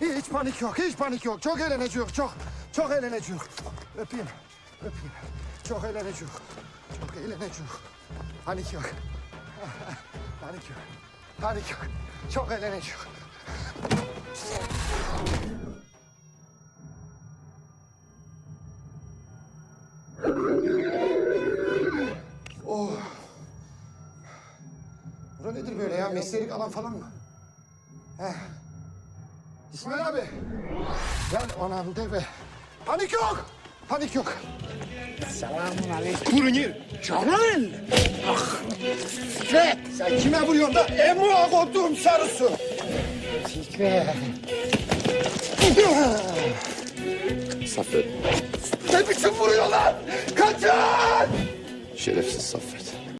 Hiç panik yok, hiç panik yok. Çok eğleneceğiz, çok. Çok eğleneceğiz. Öpeyim, öpeyim. Çok eğleneceğiz. Çok eğleneceğiz. Panik yok. Panik yok. Panik yok. Çok eğleneceğiz. Oh. Bura nedir böyle ya? Mesleğilik alan falan mı? Heh. İsmail abi. Gel anam deve. Panik yok. Panik yok. Selamun aleyküm. Kurunir. Canan. Fikret sen kime vuruyorsun da? Emrah kodum sarısı. Fikret. Saffet. Ne biçim vuruyorlar? Kaçın! Şerefsiz Saffet.